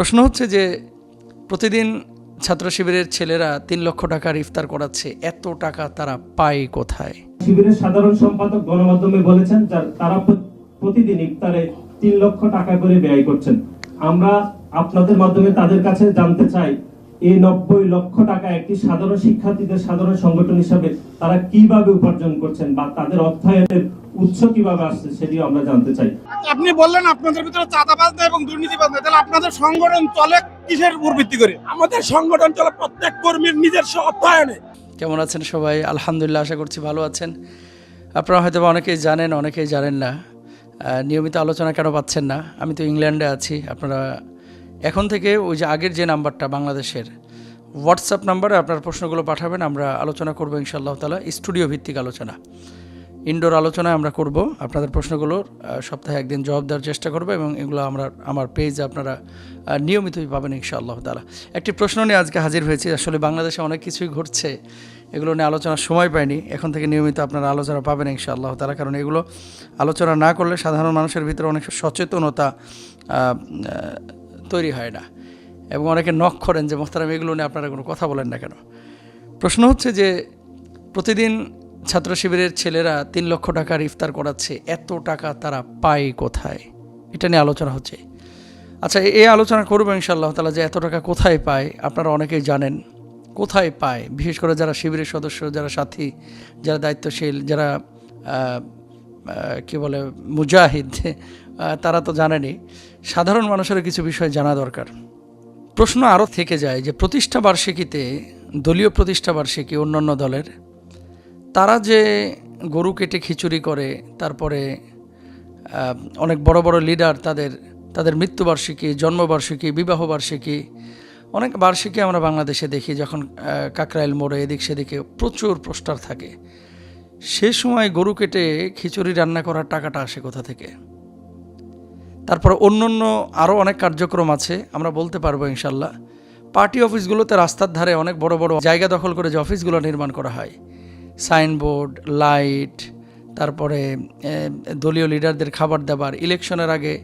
প্রশ্ন হচ্ছে যে প্রতিদিন ছাত্র শিবিরের ছেলেরা তিন লক্ষ টাকার ইফতার করাচ্ছে, এত টাকা তারা পায় কোথায়? শিবিরের সাধারণ সম্পাদক গণমাধ্যমে বলেছেন তারা প্র- প্রতিদিন ইফতারে তিন লক্ষ টাকা করে ব্যয় করছেন। আমরা আপনাদের মাধ্যমে তাদের কাছে জানতে চাই এই নব্বই লক্ষ টাকা একটি সাধারণ শিক্ষার্থীদের সাধারণ সংগঠন হিসাবে তারা কীভাবে উপার্জন করছেন বা তাদের অর্থায়নের উৎস কীভাবে আসছে সেটিও আমরা জানতে চাই। আপনি বললেন আপনাদের ভিতরে চাঁদাবাজ নেই এবং দুর্নীতিবাজ নেই তাহলে আপনাদের সংগঠন চলে কিসের উপর ভিত্তি করে? আমাদের সংগঠন চলে প্রত্যেক কর্মীর নিজস্ব অর্থায়নে। কেমন আছেন সবাই? আলহামদুলিল্লাহ আশা করছি ভালো আছেন। আপনারা হয়তো বা অনেকেই জানেন অনেকেই জানেন না। আহ, নিয়মিত আলোচনা কেন পাচ্ছেন না? আমি তো ইংল্যান্ডে আছি আপনারা এখন থেকে ওই যে আগের যে নাম্বারটা বাংলাদেশের হোয়াটসঅ্যাপ নাম্বারে আপনার প্রশ্নগুলো পাঠাবেন, আমরা আলোচনা করব ইনশাআল্লাহ তালা স্টুডিও ভিত্তিক আলোচনা। ইনডোর আলোচনায় আমরা করব, আপনাদের প্রশ্নগুলোর সপ্তাহে একদিন জবাব দেওয়ার চেষ্টা করব এবং এগুলো আমরা, আমার পেজে আপনারা নিয়মিতই পাবেন ইনশাআল্লাহ তালা একটি প্রশ্ন নিয়ে আজকে হাজির হয়েছি, আসলে বাংলাদেশে অনেক কিছুই ঘটছে, এগুলো নিয়ে আলোচনার সময় পাইনি, এখন থেকে নিয়মিত আপনারা আলোচনা পাবেন ইনশাআল্লাহ তালা কারণ এগুলো আলোচনা না করলে সাধারণ মানুষের ভিতরে অনেক সচেতনতা তৈরি হয় না। এবং অনেকে নখ করেন যে মোহতারাম এগুলো নিয়ে আপনারা কোনো কথা বলেন না কেন? প্রশ্ন হচ্ছে যে, প্রতিদিন ছাত্র শিবিরের ছেলেরা তিন লক্ষ টাকার ইফতার করাচ্ছে, এত টাকা তারা পায় কোথায়? এটা নিয়ে আলোচনা হচ্ছে। আচ্ছা এই আলোচনা করব ইনশাআল্লাহ তালা যে, এত টাকা কোথায় পায়? আপনারা অনেকেই জানেন। কোথায় পায়? বিশেষ করে যারা শিবিরের সদস্য, যারা সাথী, যারা দায়িত্বশীল, যারা কি বলে, মুজাহিদ তারা তো জানেনই। সাধারণ মানুষেরও কিছু বিষয় জানা দরকার। প্রশ্ন আরও থেকে যায় যে প্রতিষ্ঠা বার্ষিকীতে, দলীয় প্রতিষ্ঠা বার্ষিকী অন্যান্য দলের, তারা যে গরু কেটে খিচুড়ি করে, তারপরে অনেক বড় বড় লিডার তাদের তাদের মৃত্যুবার্ষিকী জন্মবার্ষিকী বিবাহবার্ষিকী অনেক বার্ষিকী আমরা বাংলাদেশে দেখি যখন কাকরাইল মোড়ে এদিক সেদিকে প্রচুর পোস্টার থাকে। সে সময় গরু কেটে খিচুড়ি রান্না করার টাকাটা আসে কোথা থেকে? তারপর অন্য অন্য আরও অনেক কার্যক্রম আছে, আমরা বলতে পারব ইনশাল্লাহ পার্টি অফিসগুলোতে রাস্তার ধারে অনেক বড় বড় জায়গা দখল করে যে অফিসগুলো নির্মাণ করা হয়। সাইনবোর্ড, লাইট, তারপরে দলীয় লিডারদের খাবার দাবার, ইলেকশনের আগে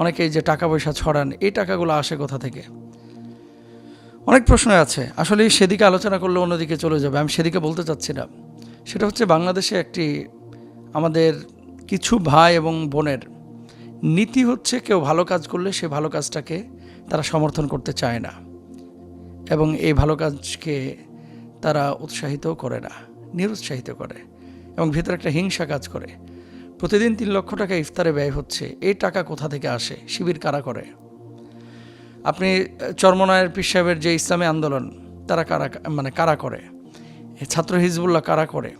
অনেকেই যে টাকা পয়সা ছড়ান, এই টাকাগুলো আসে কোথা থেকে? অনেক প্রশ্ন আছে। আসলে সেদিকে আলোচনা করলে অন্যদিকে চলে যাবে, আমি সেদিকে বলতে চাচ্ছি না। সেটা হচ্ছে বাংলাদেশে একটি আমাদের কিছু ভাই এবং বোনের নীতি হচ্ছে কেউ ভালো কাজ করলে সে ভালো কাজটাকে তারা সমর্থন করতে চায় না। এবং এই ভালো কাজকে তারা উৎসাহিতও করে না, নিরুৎসাহিত করে এবং ভেতরে একটা হিংসা কাজ করে। প্রতিদিন তিন লক্ষ টাকা ইফতারে ব্যয় হচ্ছে, এই টাকা কোথা থেকে আসে? শিবির কারা করে? আপনি চরমনায়ের পীর সাহেবের যে ইসলামী আন্দোলন, তারা কারা মানে কারা করে? ছাত্র হিজবুল্লাহ কারা করে?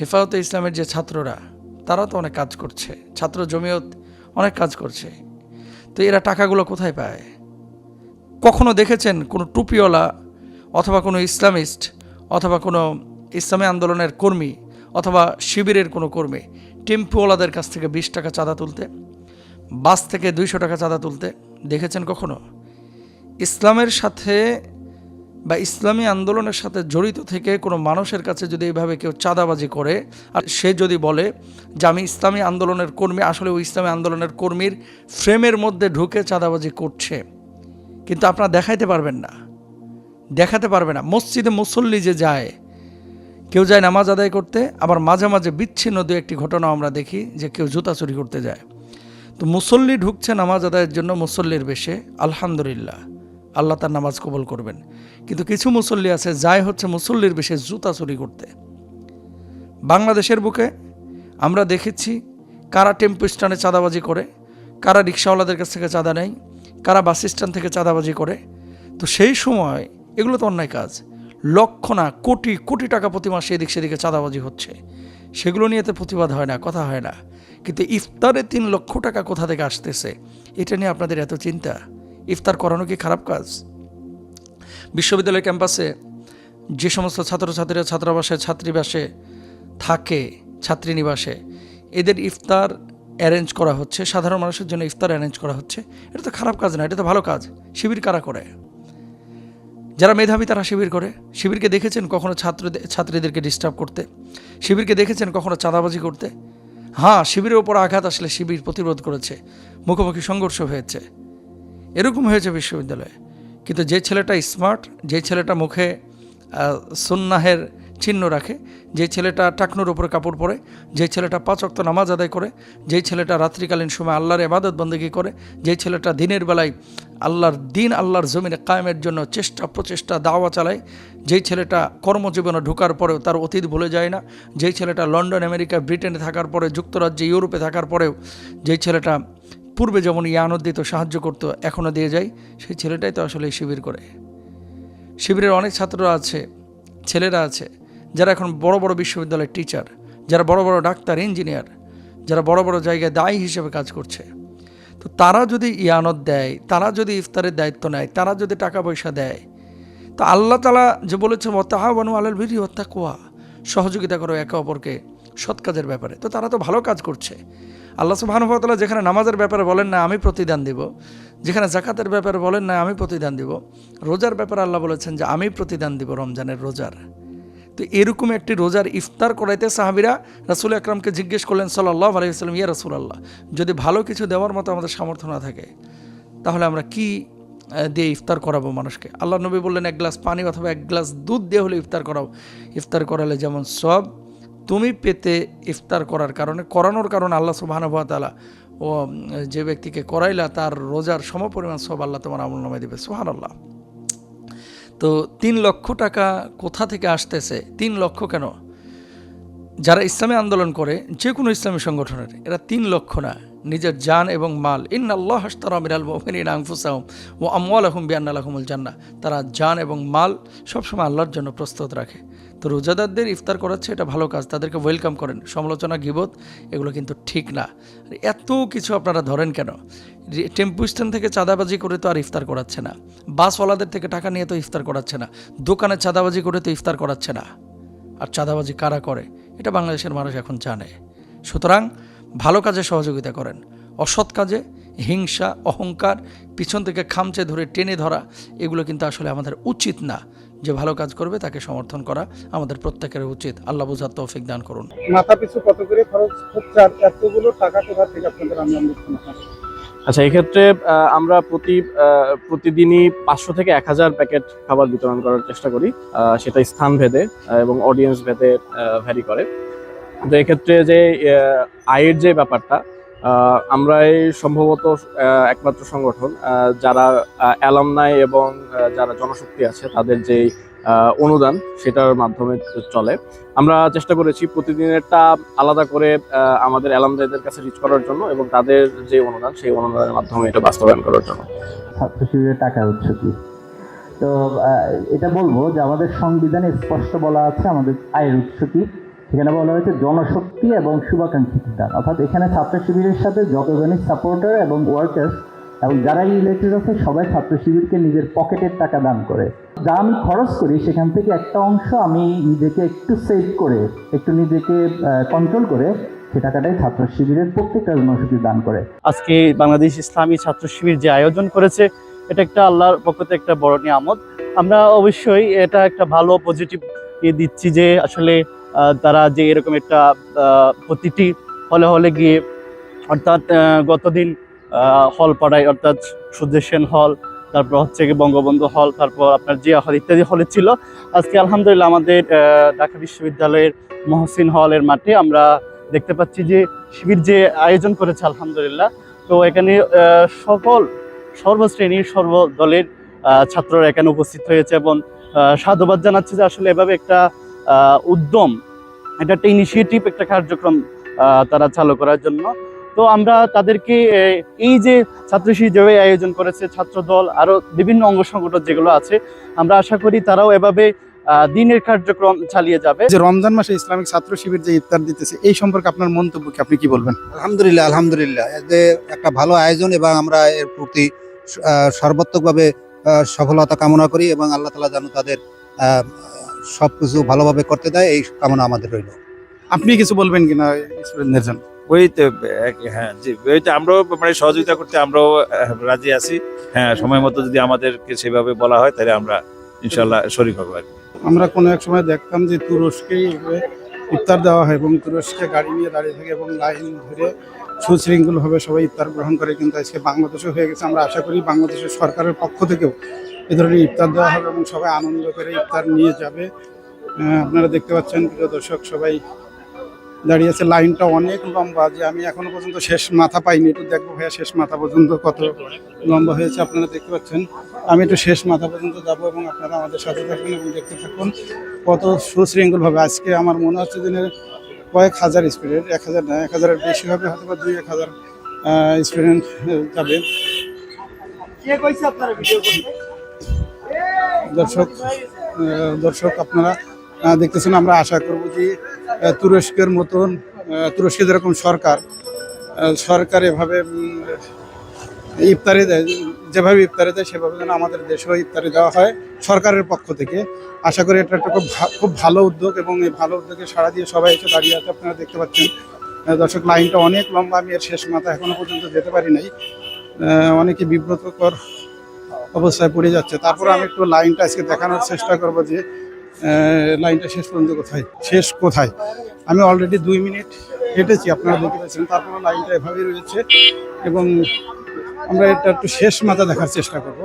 হেফাজতে ইসলামের যে ছাত্ররা, তারা তো অনেক কাজ করছে। ছাত্র জমিয়ত অনেক কাজ করছে। তো এরা টাকাগুলো কোথায় পায়? কখনো দেখেছেন কোনো টুপিওয়ালা অথবা কোনো ইসলামিস্ট অথবা কোনো ইসলামী আন্দোলনের কর্মী অথবা শিবিরের কোনো কর্মী টেম্পুওয়ালাদের কাছ থেকে বিশ টাকা চাঁদা তুলতে, বাস থেকে দুইশো টাকা চাঁদা তুলতে দেখেছেন কখনো? ইসলামের সাথে বা ইসলামী আন্দোলনের সাথে জড়িত থেকে কোনো মানুষের কাছে যদি এইভাবে কেউ চাঁদাবাজি করে, আর সে যদি বলে যে আমি ইসলামী আন্দোলনের কর্মী, আসলে ওই ইসলামী আন্দোলনের কর্মীর ফ্রেমের মধ্যে ঢুকে চাঁদাবাজি করছে। কিন্তু আপনারা দেখাইতে পারবেন না। দেখাতে পারবে না। মসজিদে মুসল্লি যে যায়, কেউ যায় নামাজ আদায় করতে, আবার মাঝে মাঝে বিচ্ছিন্ন দু একটি ঘটনা আমরা দেখি যে কেউ জুতা চুরি করতে যায়। তো মুসল্লি ঢুকছে নামাজ আদায়ের জন্য মুসল্লির বেশে, আলহামদুলিল্লাহ। আল্লাহ তার নামাজ কবল করবেন। কিন্তু কিছু মুসল্লি আছে, যায় হচ্ছে মুসল্লির বেশে জুতা চুরি করতে। বাংলাদেশের বুকে আমরা দেখেছি কারা টেম্পো স্ট্যান্ডে চাঁদাবাজি করে, কারা রিক্সাওয়ালাদের কাছ থেকে চাঁদা নেয়, কারা বাস স্ট্যান্ড থেকে চাঁদাবাজি করে। তো সেই সময় এগুলো তো অন্যায় কাজ। লক্ষ না, কোটি কোটি টাকা প্রতি মাসে এদিক সেদিকে চাঁদাবাজি হচ্ছে। সেগুলো নিয়ে তো প্রতিবাদ হয় না, কথা হয় না। কিন্তু ইফতারে তিন লক্ষ টাকা কোথা থেকে আসতেছে, এটা নিয়ে আপনাদের এত চিন্তা? ইফতার করানো কি খারাপ কাজ? বিশ্ববিদ্যালয় ক্যাম্পাসে যে সমস্ত ছাত্রছাত্রীরা ছাত্রাবাসে, ছাত্রীবাসে থাকে, ছাত্রীনিবাসে, এদের ইফতার অ্যারেঞ্জ করা হচ্ছে, সাধারণ মানুষের জন্য ইফতার অ্যারেঞ্জ করা হচ্ছে। এটা তো খারাপ কাজ না, এটা তো ভালো কাজ। শিবির কারা করে? যারা মেধাবী তারা শিবির করে। শিবিরকে দেখেছেন কখনো ছাত্র ছাত্রীদেরকে ডিস্টার্ব করতে? শিবিরকে দেখেছেন কখনো চাঁদাবাজি করতে? হ্যাঁ শিবিরের ওপর আঘাত আসলে শিবির প্রতিরোধ করেছে। মুখোমুখি সংঘর্ষ হয়েছে। এরকম হয়েছে বিশ্ববিদ্যালয়ে। কিন্তু যে ছেলেটা স্মার্ট যে ছেলেটা মুখে সুন্নাহের চিহ্ন রাখে, যে ছেলেটা টাকনুর উপরে কাপড় পরে, যে ছেলেটা পাঁচ অক্ত নামাজ আদায় করে যেই ছেলেটা রাত্রিকালীন সময় আল্লাহর এবাদত বন্দেগী করে যেই ছেলেটা দিনের বেলায় আল্লাহর দিন আল্লাহর জমিনে কায়েমের জন্য চেষ্টা প্রচেষ্টা দাওয়া চালায় যেই ছেলেটা কর্মজীবনে ঢোকার পরেও তার অতীত ভুলে যায় না যেই ছেলেটা লন্ডন, আমেরিকা, ব্রিটেনে থাকার পরে, যুক্তরাজ্যে, ইউরোপে থাকার পরেও যেই ছেলেটা পূর্বে যেমন ইয়ানত দিত সাহায্য করতো, এখনও দিয়ে যায়। সেই ছেলেটাই তো আসলে শিবির করে। শিবিরের অনেক ছাত্ররা আছে, ছেলেরা আছে, যারা এখন বড় বড় বিশ্ববিদ্যালয়ের টিচার যারা বড় বড় ডাক্তার ইঞ্জিনিয়ার যারা বড় বড় জায়গায় দায়ী হিসেবে কাজ করছে। তো তারা যদি ইয়ানত দেয়, তারা যদি ইফতারের দায়িত্ব নেয়, তারা যদি টাকা পয়সা দেয়, তো আল্লাহ তালা যে বলেছে মতাহাবানু আলাল বিরি হত্যা কোয়া সহযোগিতা করো একে অপরকে সৎ কাজের ব্যাপারে। তো তারা তো ভালো কাজ করছে। আল্লাহ সুবাহানুভাতালা যেখানে নামাজের ব্যাপারে বলেন না, আমি প্রতিদান দিব। যেখানে জাকাতের ব্যাপারে বলেন না, আমি প্রতিদান দিব। রোজার ব্যাপারে আল্লাহ বলেছেন যে, আমি প্রতিদান দিব রমজানের রোজার। তো এরকম একটি রোজার ইফতার করাইতে সাহাবিরা রাসুল আকরামকে জিজ্ঞেস করলেন সাল্লাহ আলাইসাল্লাম ইয়া রাসুল আল্লাহ যদি ভালো কিছু দেওয়ার মতো আমাদের সামর্থ্য না থাকে, তাহলে আমরা কি দিয়ে ইফতার করাবো মানুষকে? আল্লাহ নবী বললেন, এক গ্লাস পানি অথবা এক গ্লাস দুধ দিয়ে হলে ইফতার করাও। ইফতার করালে যেমন সব তুমি পেতে ইফতার করার কারণে, করানোর কারণে আল্লাহ সুবাহানুভাতালা ও যে ব্যক্তিকে করাইলা, তার রোজার সমপরিমাণ সব আল্লাহ তোমার আমল নামে দেবে। সোহান আল্লাহ তো তিন লক্ষ টাকা কোথা থেকে আসতেছে? তিন লক্ষ কেন? যারা ইসলামী আন্দোলন করে যে কোনো ইসলামী সংগঠনের, এরা তিন লক্ষ না। নিজের জান এবং মাল। ইন আল্লাহ হাস্তারামিরাল মোমিন আংফুসাহম ও আমওয়াল আহম বিয়ান আলহমুল জান্না তারা জান এবং মাল সবসময় আল্লাহর জন্য প্রস্তুত রাখে। তো রোজাদারদের ইফতার করাচ্ছে, এটা ভালো কাজ। তাদেরকে ওয়েলকাম করেন। সমালোচনা, গিবত, এগুলো কিন্তু ঠিক না। এত কিছু আপনারা ধরেন কেন? টেম্পু স্ট্যান্ড থেকে চাঁদাবাজি করে তো আর ইফতার করাচ্ছে না। বাসওয়ালাদের থেকে টাকা নিয়ে তো ইফতার করাচ্ছে না। দোকানে চাঁদাবাজি করে তো ইফতার করাচ্ছে না। আর চাঁদাবাজি কারা করে? এটা বাংলাদেশের মানুষ এখন জানে। সুতরাং ভালো কাজে সহযোগিতা করেন। অসৎ কাজে হিংসা অহংকার পিছন থেকে খামচে ধরে টেনে ধরা এগুলো কিন্তু আসলে আমাদের উচিত না যে ভালো কাজ করবে তাকে সমর্থন করা আমাদের প্রত্যেকের উচিত। আল্লাহ বুঝার তৌফিক দান করুন। মাথা পিছু কত করে খরচ হচ্ছে আর এতগুলো টাকা কোথা থেকে আপনাদের দিচ্ছেন আচ্ছা এক্ষেত্রে আমরা প্রতি আহ, প্রতিদিনই পাঁচশো থেকে এক হাজার প্যাকেট খাবার বিতরণ করার চেষ্টা করি। আহ, সেটা স্থান ভেদে এবং অডিয়েন্স ভেদে ভ্যারি করে। তো এক্ষেত্রে যে আয়ের যে ব্যাপারটা আহ, আমরা এই সম্ভবত একমাত্র সংগঠন যারা অ্যালামনাই এবং যারা জনশক্তি আছে তাদের যে অনুদান সেটার মাধ্যমে চলে। আমরা চেষ্টা করেছি প্রতিদিনেরটা আলাদা করে আমাদের অ্যালামদাইদের কাছে রিচ করার জন্য এবং তাদের যে অনুদান সেই অনুদানের মাধ্যমে এটা বাস্তবায়ন করার জন্য। টাকা উৎস কি? তো এটা বলব যে আমাদের সংবিধানে স্পষ্ট বলা আছে আমাদের আয়ের উৎস কি? সেখানে বলা হয়েছে, জনশক্তি এবং শুভাকাঙ্ক্ষী দান অর্থাৎ এখানে ছাত্র শিবিরের সাথে যতজনই সাপোর্টার এবং ওয়ার্কার্স এবং যারাই রিলেটেড আছে, সবাই ছাত্র শিবিরকে নিজের পকেটের টাকা দান করে। যা আমি খরচ করি, সেখান থেকে একটা অংশ আমি নিজেকে একটু সেভ করে, একটু নিজেকে কন্ট্রোল করে, সে টাকাটাই ছাত্র শিবিরের প্রত্যেকটা জনশক্তি দান করে। আজকে বাংলাদেশ ইসলামী ছাত্র শিবির যে আয়োজন করেছে, এটা একটা আল্লাহর পক্ষ থেকে একটা বড় নিয়ামত। আমরা অবশ্যই এটা একটা ভালো পজিটিভ দিচ্ছি যে আসলে তারা যে এরকম একটা প্রতিটি হলে হলে গিয়ে অর্থাৎ গতদিন হল পাড়ায় অর্থাৎ সেন হল, তারপর হচ্ছে বঙ্গবন্ধু হল, তারপর আপনার জিয়া হল ইত্যাদি হলে ছিল। আজকে আলহামদুলিল্লাহ আমাদের ঢাকা বিশ্ববিদ্যালয়ের মহসিন হলের মাঠে আমরা দেখতে পাচ্ছি যে শিবির যে আয়োজন করেছে আলহামদুলিল্লাহ। তো এখানে সকল সর্বশ্রেণীর সর্বদলের ছাত্ররা এখানে উপস্থিত হয়েছে এবং সাধুবাদ জানাচ্ছে যে আসলে এভাবে একটা উদ্যম এটা একটা ইনিশিয়েটিভ একটা কার্যক্রম আহ, তারা চালু করার জন্য। তো আমরা তাদেরকে এই যে ছাত্র যেভাবে আয়োজন করেছে ছাত্র দল আরও বিভিন্ন অঙ্গ সংগঠন যেগুলো আছে আমরা আশা করি তারাও এভাবে আহ, দিনের কার্যক্রম চালিয়ে যাবে। যে রমজান মাসে ইসলামিক ছাত্র শিবির যে ইফতার দিতেছে এই সম্পর্কে আপনার মন্তব্য কি আপনি কি বলবেন? আলহামদুলিল্লাহ আলহামদুলিল্লাহ। এতে একটা ভালো আয়োজন এবং আমরা এর প্রতি আহ, সর্বাত্মকভাবে আহ, সফলতা কামনা করি এবং আল্লাহ তালা যেন তাদের আহ, সবকিছু ভালোভাবে করতে দেয় এই কামনা আমাদের রইল। আপনি কিছু বলবেন কিনা স্টুডেন্টদের জন্য? ওই তো হ্যাঁ জি ওই তো আমরাও মানে সহযোগিতা করতে আমরাও রাজি আছি। হ্যাঁ সময় মতো যদি আমাদেরকে সেভাবে বলা হয় তাহলে আমরা ইনশাল্লাহ শরীর হব আর আমরা কোনো এক সময় দেখতাম যে তুরস্কেই ইফতার দেওয়া হয় এবং তুরস্কে গাড়ি নিয়ে দাঁড়িয়ে থাকে এবং লাইন ধরে সুশৃঙ্খলভাবে সবাই ইফতার গ্রহণ করে কিন্তু আজকে বাংলাদেশে হয়ে গেছে। আমরা আশা করি বাংলাদেশের সরকারের পক্ষ থেকেও এ ধরনের ইফতার দেওয়া হবে এবং সবাই আনন্দ করে ইফতার নিয়ে যাবে। আপনারা দেখতে পাচ্ছেন প্রিয় দর্শক সবাই দাঁড়িয়ে আছে। লাইনটা অনেক লম্বা যে আমি এখনও পর্যন্ত শেষ মাথা পাইনি। একটু দেখব ভাইয়া শেষ মাথা পর্যন্ত কত লম্বা হয়েছে। আপনারা দেখতে পাচ্ছেন আমি একটু শেষ মাথা পর্যন্ত যাব এবং আপনারা আমাদের সাথে থাকুন এবং দেখতে থাকুন কত সুশৃঙ্খলভাবে। আজকে আমার মনে হচ্ছে দিনের কয়েক হাজার স্টুডেন্ট এক হাজার না এক হাজারের বেশি হবে হয়তো বা দুই এক হাজার স্টুডেন্ট যাবে। দর্শক আহ, দর্শক দর্শক আপনারা দেখতেছেন, আমরা আশা করব যে তুরস্কের মতন তুরস্কে যেরকম সরকার সরকার এভাবে ইফতারি দেয়, যেভাবে ইফতারি দেয়, সেভাবে যেন আমাদের দেশেও ইফতারি দেওয়া হয় সরকারের পক্ষ থেকে। আশা করি এটা একটা খুব খুব ভালো উদ্যোগ এবং এই ভালো উদ্যোগে সাড়া দিয়ে সবাই এসে দাঁড়িয়ে আছে, আপনারা দেখতে পাচ্ছেন। দর্শক, লাইনটা অনেক লম্বা, আমি এর শেষ মাথা এখনও পর্যন্ত যেতে পারি নাই। অনেকে বিব্রতকর অবস্থায় পড়ে যাচ্ছে। তারপর আমি একটু লাইনটা আজকে দেখানোর চেষ্টা করব যে লাইনটা শেষ পর্যন্ত কোথায়? শেষ কোথায়? আমি অলরেডি দুই মিনিট হেঁটেছি, আপনারা দেখতে পাচ্ছেন। তারপরে লাইনটা এভাবেই রয়েছে এবং আমরা এটা একটু শেষ মাথা দেখার চেষ্টা করব।